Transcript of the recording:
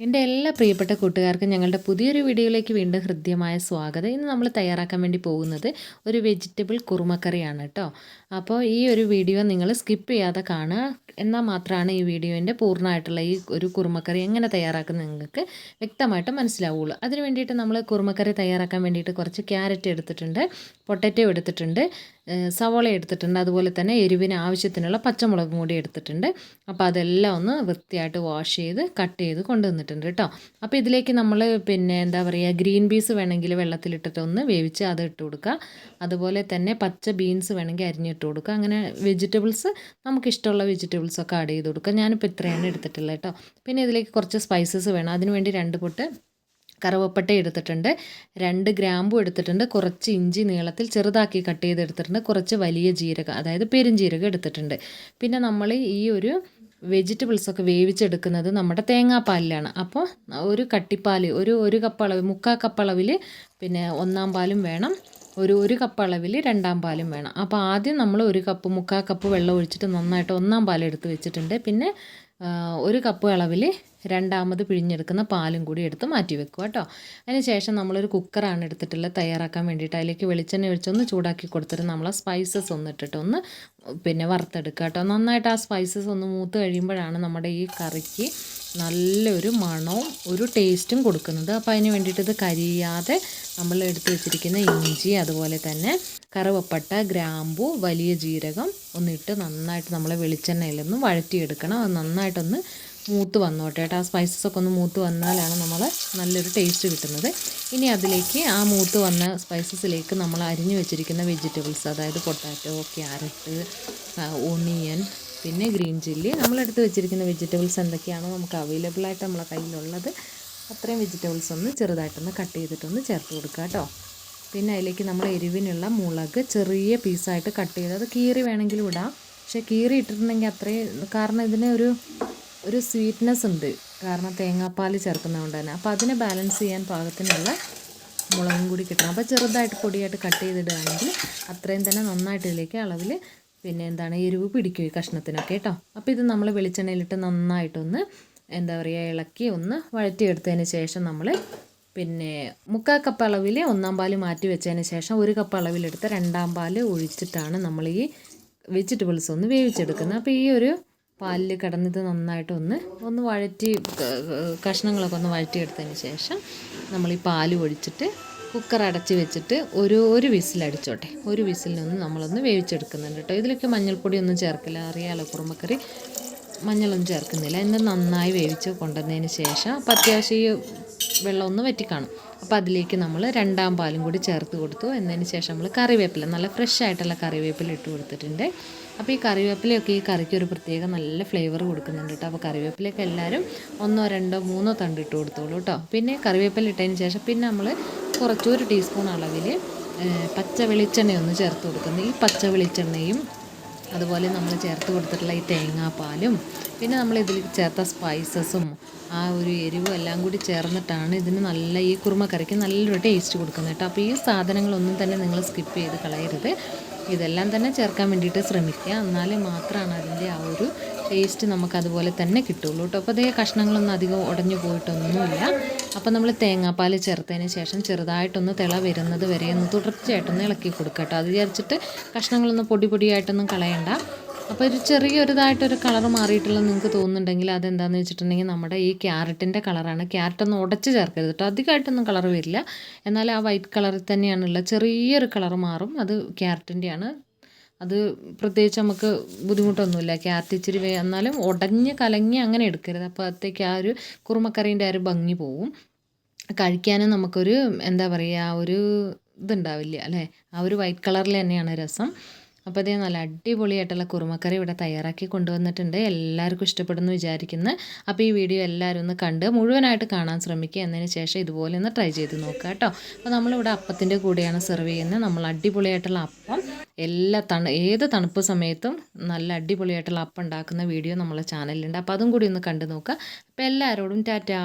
എന്റെ എല്ലാ പ്രിയപ്പെട്ട കൂട്ടുകാർക്കും ഞങ്ങളുടെ പുതിയൊരു വീഡിയോയിലേക്ക് വീണ്ടും ഹൃദ്യമായ സ്വാഗതം. ഇന്ന് നമ്മൾ തയ്യാറാക്കാൻ വേണ്ടി പോകുന്നത് ഒരു വെജിറ്റബിൾ കുറുമക്കറിയാണ് കേട്ടോ. അപ്പോൾ ഈ ഒരു വീഡിയോ നിങ്ങൾ സ്കിപ്പ് ചെയ്യാതെ കാണുക. എന്നാൽ മാത്രമാണ് ഈ വീഡിയോന്റെ പൂർണമായിട്ടുള്ള ഈ ഒരു കുറുമക്കറി എങ്ങനെ തയ്യാറാക്കുന്നത് നിങ്ങൾക്ക് വ്യക്തമായിട്ട് മനസ്സിലാവുള്ളൂ. അതിന് വേണ്ടിയിട്ട് നമ്മൾ കുറുമക്കറി തയ്യാറാക്കാൻ വേണ്ടിയിട്ട് കുറച്ച് ക്യാരറ്റ് എടുത്തിട്ടുണ്ട് പൊട്ടറ്റോ എടുത്തിട്ടുണ്ട് സവോള എടുത്തിട്ടുണ്ട്. അതുപോലെ തന്നെ എരിവിന് ആവശ്യത്തിനുള്ള പച്ചമുളകും കൂടി എടുത്തിട്ടുണ്ട്. അപ്പോൾ അതെല്ലാം ഒന്ന് വൃത്തിയായിട്ട് വാഷ് ചെയ്ത് കട്ട് ചെയ്ത് കൊണ്ടുവന്നിട്ടുണ്ട് കേട്ടോ അപ്പോൾ ഇതിലേക്ക് നമ്മൾ പിന്നെ എന്താ പറയുക ഗ്രീൻ പീസ് വേണമെങ്കിൽ വെള്ളത്തിലിട്ടിട്ട് ഒന്ന് വേവിച്ച് അത് ഇട്ട് കൊടുക്കുക അതുപോലെ തന്നെ പച്ച ബീൻസ് വേണമെങ്കിൽ അരിഞ്ഞിട്ട് കൊടുക്കുക അങ്ങനെ വെജിറ്റബിൾസ് നമുക്കിഷ്ടമുള്ള വെജിറ്റബിൾസൊക്കെ ആഡ് ചെയ്ത് കൊടുക്കുക ഞാനിപ്പോൾ ഇത്രയാണ് എടുത്തിട്ടുള്ളത് കേട്ടോ പിന്നെ ഇതിലേക്ക് കുറച്ച് സ്പൈസസ് വേണം. അതിനുവേണ്ടി രണ്ട് പൊട്ട് കറുവപ്പട്ട എടുത്തിട്ടുണ്ട്. രണ്ട് ഗ്രാമ്പു എടുത്തിട്ടുണ്ട്. കുറച്ച് ഇഞ്ചി നീളത്തിൽ ചെറുതാക്കി കട്ട് ചെയ്ത് എടുത്തിട്ടുണ്ട് കുറച്ച് വലിയ ജീരകം അതായത് പെരുംജീരകം എടുത്തിട്ടുണ്ട്. പിന്നെ നമ്മൾ ഈ ഒരു വെജിറ്റബിൾസൊക്കെ വേവിച്ചെടുക്കുന്നത് നമ്മുടെ തേങ്ങാപ്പാലിലാണ്. അപ്പോൾ ഒരു കട്ടിപ്പാൽ ഒരു ഒരു കപ്പ് അളവ് മുക്കാൽ കപ്പ് അളവിൽ പിന്നെ ഒന്നാം പാലും വേണം. ഒരു ഒരു കപ്പ് അളവിൽ രണ്ടാം പാലും വേണം. അപ്പോൾ ആദ്യം നമ്മൾ ഒരു കപ്പ് മുക്കാൽ കപ്പ് വെള്ളം ഒഴിച്ചിട്ട് നന്നായിട്ട് ഒന്നാം പാൽ എടുത്ത് വെച്ചിട്ടുണ്ട്. പിന്നെ ഒരു കപ്പ് അളവിൽ രണ്ടാമത് പിഴിഞ്ഞെടുക്കുന്ന പാലും കൂടി എടുത്ത് മാറ്റി വെക്കുക കേട്ടോ. അതിന് ശേഷം നമ്മളൊരു കുക്കറാണ് എടുത്തിട്ടുള്ളത് തയ്യാറാക്കാൻ വേണ്ടിയിട്ട്. അതിലേക്ക് വെളിച്ചെണ്ണ ഒഴിച്ചൊന്ന് ചൂടാക്കി കൊടുത്തിട്ട് നമ്മൾ ആ സ്പൈസസ് ഒന്ന് ഇട്ടിട്ട് ഒന്ന് പിന്നെ വറുത്തെടുക്കുക കേട്ടോ. നന്നായിട്ട് ആ സ്പൈസസ് ഒന്ന് മൂത്ത് കഴിയുമ്പോഴാണ് നമ്മുടെ ഈ കറിക്ക് നല്ലൊരു മണവും ഒരു ടേസ്റ്റും കൊടുക്കുന്നത്. അപ്പോൾ അതിന് വേണ്ടിയിട്ട് ഇത് കരിയാതെ നമ്മൾ എടുത്ത് വെച്ചിരിക്കുന്ന ഇഞ്ചി അതുപോലെ തന്നെ കറുവപ്പട്ട ഗ്രാമ്പു വലിയ ജീരകം ഒന്നിട്ട് നന്നായിട്ട് നമ്മൾ വെളിച്ചെണ്ണയിലൊന്ന് വഴറ്റിയെടുക്കണം. അത് നന്നായിട്ടൊന്ന് മൂത്ത് വന്നോട്ടെ കേട്ടോ. ആ സ്പൈസസ് ഒക്കെ ഒന്ന് മൂത്ത് വന്നാലാണ് നമ്മൾ നല്ലൊരു ടേസ്റ്റ് കിട്ടുന്നത്. ഇനി അതിലേക്ക് ആ മൂത്ത് വന്ന സ്പൈസസിലേക്ക് നമ്മൾ അരിഞ്ഞു വെച്ചിരിക്കുന്ന വെജിറ്റബിൾസ് അതായത് പൊട്ടാറ്റോ ക്യാരറ്റ് ഓണിയൻ പിന്നെ ഗ്രീൻ ചില്ലി നമ്മളെടുത്ത് വെച്ചിരിക്കുന്ന വെജിറ്റബിൾസ് എന്തൊക്കെയാണോ നമുക്ക് അവൈലബിൾ ആയിട്ട് നമ്മളെ കയ്യിലുള്ളത് അത്രയും വെജിറ്റബിൾസ് ഒന്ന് ചെറുതായിട്ടൊന്ന് കട്ട് ചെയ്തിട്ടൊന്ന് ചേർത്ത് കൊടുക്കുക കേട്ടോ. പിന്നെ അതിലേക്ക് നമ്മൾ എരിവിനുള്ള മുളക് ചെറിയ പീസായിട്ട് കട്ട് ചെയ്ത് അത് കീറി വേണമെങ്കിലും ഇടാം. പക്ഷേ കീറി ഇട്ടിട്ടുണ്ടെങ്കിൽ അത്രയും കാരണം ഇതിന് ഒരു ഒരു സ്വീറ്റ്നെസ് ഉണ്ട്. കാരണം തേങ്ങാപ്പാൽ ചേർക്കുന്നതുകൊണ്ട് തന്നെ. അപ്പോൾ അതിനെ ബാലൻസ് ചെയ്യാൻ പാകത്തിനുള്ള മുളകും കൂടി കിട്ടണം. അപ്പോൾ ചെറുതായിട്ട് പൊടിയായിട്ട് കട്ട് ചെയ്തിടുകയാണെങ്കിൽ അത്രയും തന്നെ നന്നായിട്ട് ഇതിലേക്ക് അളവിൽ പിന്നെ എന്താണ് എരിവ് പിടിക്കും ഈ കഷ്ണത്തിനൊക്കെ കേട്ടോ. അപ്പോൾ ഇത് നമ്മൾ വെളിച്ചെണ്ണയിലിട്ട് നന്നായിട്ടൊന്ന് എന്താ പറയുക ഇളക്കി ഒന്ന് വഴറ്റിയെടുത്തതിന് ശേഷം നമ്മൾ പിന്നെ മുക്കാൽ കപ്പ് അളവിൽ ഒന്നാം പാൽ മാറ്റി വെച്ചതിന് ശേഷം ഒരു കപ്പ് അളവിലെടുത്ത് രണ്ടാം പാൽ ഒഴിച്ചിട്ടാണ് നമ്മൾ ഈ വെജിറ്റബിൾസ് ഒന്ന് വേവിച്ചെടുക്കുന്നത്. അപ്പോൾ ഈ ഒരു പാലിൽ കിടന്നിട്ട് നന്നായിട്ടൊന്ന് ഒന്ന് വഴറ്റി കഷ്ണങ്ങളൊക്കെ ഒന്ന് വഴറ്റിയെടുത്തതിന് ശേഷം നമ്മൾ ഈ പാൽ ഒഴിച്ചിട്ട് കുക്കർ അടച്ച് വെച്ചിട്ട് ഒരു ഒരു വിസിലടിച്ചോട്ടെ. ഒരു വിസിലിനൊന്ന് നമ്മളൊന്ന് വേവിച്ചെടുക്കുന്നുണ്ട് കേട്ടോ ഇതിലൊക്കെ മഞ്ഞൾപ്പൊടി ഒന്നും ചേർക്കില്ല. അറിയാലോ കുറുമക്കറി മഞ്ഞളൊന്നും ചേർക്കുന്നില്ല. എന്നാൽ നന്നായി വേവിച്ച് കൊണ്ടുവന്നതിന് ശേഷം അപ്പം അത്യാവശ്യം ഈ വെള്ളമൊന്ന് വറ്റിക്കാണും. അപ്പോൾ അതിലേക്ക് നമ്മൾ രണ്ടാം പാലും കൂടി ചേർത്ത് കൊടുത്തു. എന്നതിന് ശേഷം നമ്മൾ കറിവേപ്പില നല്ല ഫ്രഷ് ആയിട്ടുള്ള കറിവേപ്പില ഇട്ട് കൊടുത്തിട്ടുണ്ട്. അപ്പോൾ ഈ കറിവേപ്പിലയൊക്കെ ഈ കറിക്ക് ഒരു പ്രത്യേക നല്ല ഫ്ലേവർ കൊടുക്കുന്നുണ്ട് കേട്ടോ. അപ്പോൾ കറിവേപ്പിലയൊക്കെ എല്ലാവരും ഒന്നോ രണ്ടോ മൂന്നോ തണ്ട് ഇട്ട് കൊടുത്തോളൂ കേട്ടോ. പിന്നെ കറിവേപ്പില ഇട്ടതിന് ശേഷം പിന്നെ നമ്മൾ കുറച്ചൊരു ടീസ്പൂൺ അളവിൽ പച്ച വെളിച്ചെണ്ണയൊന്ന് ചേർത്ത് കൊടുക്കുന്നത് ഈ പച്ച വെളിച്ചെണ്ണയും അതുപോലെ നമ്മൾ ചേർത്ത് കൊടുത്തിട്ടുള്ള ഈ തേങ്ങാപ്പാലും പിന്നെ നമ്മൾ ഇതിൽ ചേർത്ത സ്പൈസസും ആ ഒരു എരിവും എല്ലാം കൂടി ചേർന്നിട്ടാണ് ഇതിന് നല്ല ഈ കുറുമക്കറിക്ക് നല്ലൊരു ടേസ്റ്റ് കൊടുക്കുന്നത് കേട്ടോ. അപ്പോൾ ഈ സാധനങ്ങളൊന്നും തന്നെ നിങ്ങൾ സ്കിപ്പ് ചെയ്ത് കളയരുത്. ഇതെല്ലാം തന്നെ ചേർക്കാൻ വേണ്ടിയിട്ട് ശ്രമിക്കുക. എന്നാൽ മാത്രമാണ് അതിന്റെ ആ ഒരു ടേസ്റ്റ് നമുക്ക് അതുപോലെ തന്നെ കിട്ടുള്ളൂ കേട്ടോ. അപ്പോൾ അതേ കഷ്ണങ്ങളൊന്നും അധികം ഉടഞ്ഞു പോയിട്ടൊന്നുമില്ല. അപ്പോൾ നമ്മൾ തേങ്ങാപ്പാൽ ചേർത്തതിന് ശേഷം ചെറുതായിട്ടൊന്ന് തിള വരുന്നത് വരെ ഒന്ന് തുടർച്ചയായിട്ടൊന്ന് ഇളക്കി കൊടുക്കുക കേട്ടോ. അത് വിചാരിച്ചിട്ട് കഷ്ണങ്ങളൊന്നും പൊടി പൊടിയായിട്ടൊന്നും കളയണ്ട. അപ്പോൾ ഒരു ചെറിയൊരിതായിട്ടൊരു കളർ മാറിയിട്ടുള്ള നിങ്ങൾക്ക് തോന്നുന്നുണ്ടെങ്കിൽ അതെന്താണെന്ന് വെച്ചിട്ടുണ്ടെങ്കിൽ നമ്മുടെ ഈ ക്യാരറ്റിന്റെ കളറാണ്. ക്യാരറ്റ് ഒന്ന് ഉടച്ച് ചേർക്കരുത് കേട്ടോ. അധികമായിട്ടൊന്നും കളർ വരില്ല. എന്നാൽ ആ വൈറ്റ് കളറിൽ തന്നെയാണുള്ളത് ചെറിയൊരു കളർ മാറും. അത് ക്യാരറ്റിന്റെയാണ് അത് പ്രത്യേകിച്ച് നമുക്ക് ബുദ്ധിമുട്ടൊന്നുമില്ല. ക്യാരറ്റ് ഇച്ചിരി വേ എന്നാലും ഉടഞ്ഞ് കലങ്ങി അങ്ങനെ എടുക്കരുത്. അപ്പോഴത്തേക്ക് ആ ഒരു കുറുമക്കറീന്റെ ആ ഒരു ഭംഗി പോവും. കഴിക്കാനും നമുക്കൊരു എന്താ പറയുക ആ ഒരു ഇതുണ്ടാവില്ല അല്ലേ? ആ ഒരു വൈറ്റ് കളറിൽ തന്നെയാണ് രസം. അപ്പോൾ അതേ നല്ല അടിപൊളിയായിട്ടുള്ള കുറുമക്കറി ഇവിടെ തയ്യാറാക്കി കൊണ്ടുവന്നിട്ടുണ്ട്. എല്ലാവർക്കും ഇഷ്ടപ്പെടുന്നു വിചാരിക്കുന്നു. അപ്പോൾ ഈ വീഡിയോ എല്ലാവരും ഒന്ന് കണ്ട് മുഴുവനായിട്ട് കാണാൻ ശ്രമിക്കുക. എന്നതിന് ശേഷം ഇതുപോലെ ഒന്ന് ട്രൈ ചെയ്ത് നോക്കുക കേട്ടോ. അപ്പോൾ നമ്മളിവിടെ അപ്പത്തിന്റെ കൂടെയാണ് സെർവ് ചെയ്യുന്നത്. നമ്മൾ അടിപൊളിയായിട്ടുള്ള അപ്പം എല്ലാ തണു ഏത് തണുപ്പ് സമയത്തും നല്ല അടിപൊളിയായിട്ടുള്ള അപ്പം ഉണ്ടാക്കുന്ന വീഡിയോ നമ്മളെ ചാനലിലുണ്ട് അപ്പോൾ അതും കൂടി ഒന്ന് കണ്ടു നോക്കുക അപ്പോൾ എല്ലാവരോടും ടാറ്റാ.